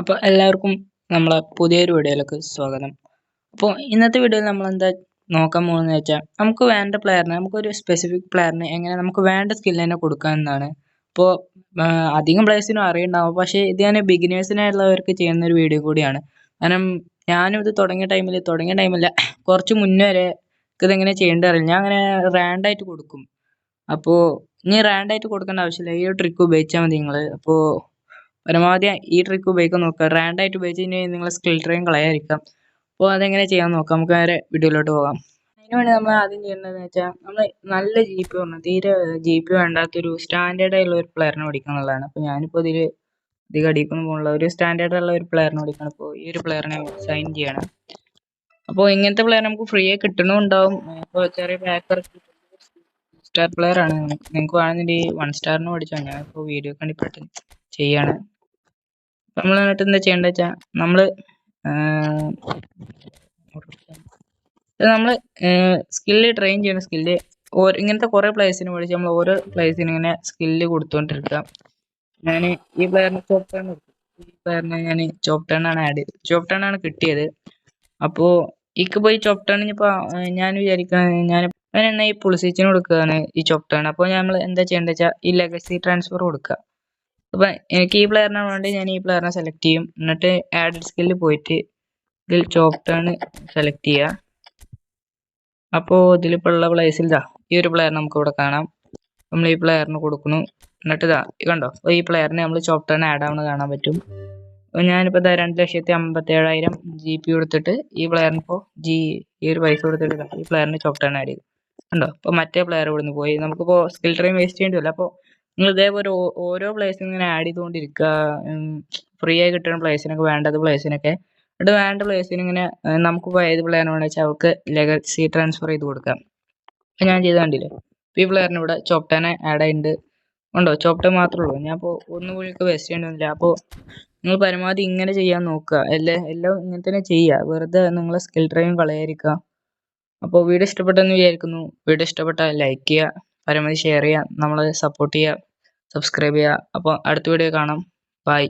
അപ്പോൾ എല്ലാവർക്കും നമ്മളെ പുതിയൊരു വീഡിയോയിലേക്ക് സ്വാഗതം. അപ്പോൾ ഇന്നത്തെ വീഡിയോയിൽ നമ്മൾ എന്താ നോക്കാൻ പോകുന്നത് വെച്ചാൽ നമുക്ക് വേണ്ട പ്ലെയറിന് നമുക്കൊരു സ്പെസിഫിക് പ്ലെയറിന് എങ്ങനെ നമുക്ക് വേണ്ട സ്കിൽ തന്നെ കൊടുക്കാം എന്നാണ്. അപ്പോൾ അധികം പ്ലേയേഴ്സിനും അറിയുണ്ടാവും പക്ഷേ ഇത് ഞാൻ ബിഗിനേഴ്സിനായിട്ടുള്ളവർക്ക് ചെയ്യുന്ന ഒരു വീഡിയോ കൂടിയാണ്. കാരണം ഞാനും ഇത് തുടങ്ങിയ ടൈമിൽ തുടങ്ങിയ ടൈമില്ല കുറച്ച് മുന്നേ വരെ ഇതെങ്ങനെ ചെയ്യേണ്ടത് അറിയില്ല ഞാൻ അങ്ങനെ റാൻഡായിട്ട് കൊടുക്കും. അപ്പോൾ ഇനി റാൻഡായിട്ട് കൊടുക്കേണ്ട ആവശ്യമില്ല. ഈ ഒരു ട്രിക്ക് ഉപയോഗിച്ചാൽ മതി നിങ്ങൾ അപ്പോൾ പരമാവധി ഈ ട്രിക്ക് ഉപയോഗിക്കാൻ നോക്കുക. റാൻഡായിട്ട് ഉപയോഗിച്ച് കഴിഞ്ഞാൽ നിങ്ങൾ സ്കിൽ ട്രെയിൻ കളയാതിരിക്കാം. അപ്പോൾ അതെങ്ങനെ ചെയ്യാൻ നോക്കാം. നമുക്ക് നേരെ വീഡിയോയിലോട്ട് പോകാം. അതിന് വേണ്ടി നമ്മൾ ആദ്യം ചെയ്യേണ്ടതെന്ന് വെച്ചാൽ നമ്മൾ നല്ല ജി പി വേണം തീരെ ജി പി വേണ്ടാത്തൊരു സ്റ്റാൻഡേർഡ് ആയിട്ടുള്ള ഒരു പ്ലെയറിനെ പഠിക്കുക എന്നുള്ളതാണ്. അപ്പോൾ ഞാനിപ്പോൾ ഇതിൽ അധികം അടിക്കൊന്നും പോകുന്നില്ല ഒരു സ്റ്റാൻഡേർഡ് ഉള്ള ഒരു പ്ലെയറിനെ പഠിക്കണം അപ്പോൾ ഈ ഒരു പ്ലെയറിനെ സൈൻ ചെയ്യണം. അപ്പോൾ ഇങ്ങനത്തെ പ്ലെയർ നമുക്ക് ഫ്രീ ആയി കിട്ടണമുണ്ടാവും ഇപ്പോൾ ചെറിയ പാക്കർ സ്റ്റാർ പ്ലെയർ ആണ്. നിങ്ങൾക്ക് വേണമെന്നുണ്ടെങ്കിൽ വൺ സ്റ്റാറിന് പഠിച്ചാൽ ഞാൻ ഇപ്പോൾ വീഡിയോ കണ്ടിപ്പോൾ ചെയ്യാണ്. നമ്മൾ എന്നിട്ട് എന്താ ചെയ്യേണ്ടത് വെച്ചാൽ നമ്മൾ നമ്മൾ സ്കില്ല് ട്രെയിൻ ചെയ്യുന്ന സ്കില്ല് ഇങ്ങനത്തെ കുറേ പ്ലേസിന് വേണ്ടി നമ്മൾ ഓരോ പ്ലേസിന് ഇങ്ങനെ സ്കില്ല് കൊടുത്തുകൊണ്ടിരിക്കുക ഞാൻ ഈ പ്ലെയറിന് ചോപ്പ് ടേൺ ഈ പ്ലെയറിന് ഞാൻ ചോപ്പ് ടേൺ ആണ് ആഡ് ചെയ്തത്. ചോപ്പ് ടേൺ ആണ് കിട്ടിയത്. അപ്പോ ഇക്ക് പോയി ചോപ്പ് ടേൺ ഇപ്പോൾ ഞാൻ വിചാരിക്കുന്നത് ഞാൻ ഞാൻ ഈ പുളിസീച്ചിന് കൊടുക്കുകയാണ് ഈ ചോപ്പ് ടേൺ അപ്പോൾ നമ്മൾ എന്താ ചെയ്യേണ്ടത് വെച്ചാൽ ഈ ലെഗസി ട്രാൻസ്ഫർ കൊടുക്കുക അപ്പം എനിക്ക് ഈ പ്ലെയറിനെ വേണ്ടി ഞാൻ ഈ പ്ലെയറിനെ സെലക്ട് ചെയ്യും. എന്നിട്ട് ആഡ് സ്കില്ലിൽ പോയിട്ട് ഇതിൽ ചോക്ക് ടേൺ സെലക്ട് ചെയ്യുക അപ്പോൾ ഇതിലിപ്പോൾ ഉള്ള പ്ലേസിൽ ഇതാ ഈ ഒരു പ്ലെയർ നമുക്ക് ഇവിടെ കാണാം. നമ്മൾ ഈ പ്ലെയറിന് കൊടുക്കുന്നു. എന്നിട്ട് ഇതാ കണ്ടോ? ഈ പ്ലെയറിനെ നമ്മൾ ചോപ്പ് ടേൺ ആഡ് ആവുന്നത് കാണാൻ പറ്റും. ഞാനിപ്പോൾ ഇതാ രണ്ട് ലക്ഷത്തി അമ്പത്തേഴായിരം ജി പി കൊടുത്തിട്ട് ഈ പ്ലെയറിന് ഇപ്പോൾ ജി ഈ ഒരു പൈസ കൊടുത്തിട്ട് ഈ പ്ലെയറിന് ചോപ്പ് ടേൺ ആഡ് ചെയ്തു. കണ്ടോ? അപ്പോൾ മറ്റേ പ്ലെയർ ഇവിടുന്ന് പോയി. നമുക്കിപ്പോൾ സ്കിൽ ട്രെയിൻ വേസ്റ്റ് ചെയ്യേണ്ടി വരില്ല. അപ്പോൾ നിങ്ങൾ ഇതേപോലെ ഓരോ പ്ലേസിനും ഇങ്ങനെ ആഡ് ചെയ്തുകൊണ്ടിരിക്കുക ഫ്രീ ആയി കിട്ടുന്ന പ്ലേസിനൊക്കെ വേണ്ടത് പ്ലേസിനൊക്കെ എന്നിട്ട് വേണ്ട പ്ലേസിന് ഇങ്ങനെ നമുക്കിപ്പോൾ ഏത് പ്ലെയറിന് വേണമെന്ന് വെച്ചാൽ അവർക്ക് ലെഗസി ട്രാൻസ്ഫർ ചെയ്ത് കൊടുക്കാം. അപ്പം ഞാൻ ചെയ്ത് കണ്ടില്ലേ? ഈ പ്ലെയറിന് ഇവിടെ ചോപ്റ്റാനെ ആഡ് ആയിട്ടുണ്ട് ഉണ്ടോ? ചോപ്റ്റൻ മാത്രമേ ഉള്ളൂ. ഞാൻ കൂടി വേസ്റ്റ് ചെയ്യേണ്ടതില്ല അപ്പോൾ നിങ്ങൾ പരമാവധി ഇങ്ങനെ ചെയ്യാൻ നോക്കുക. അല്ലേ എല്ലാം ഇങ്ങനെ തന്നെ ചെയ്യുക. വെറുതെ നിങ്ങളെ സ്കിൽ ഡ്രൈവും കളയാതിരിക്കുക. അപ്പോൾ വീഡിയോ ഇഷ്ടപ്പെട്ടെന്ന് വിചാരിക്കുന്നു. വീഡിയോ ഇഷ്ടപ്പെട്ടാൽ ലൈക്ക് ചെയ്യുക. പരമാവധി ഷെയർ ചെയ്യുക. നമ്മളെ സപ്പോർട്ട് ചെയ്യുക. സബ്സ്ക്രൈബ് ചെയ്യുക. അപ്പോൾ അടുത്ത വീഡിയോ കാണാം. ബൈ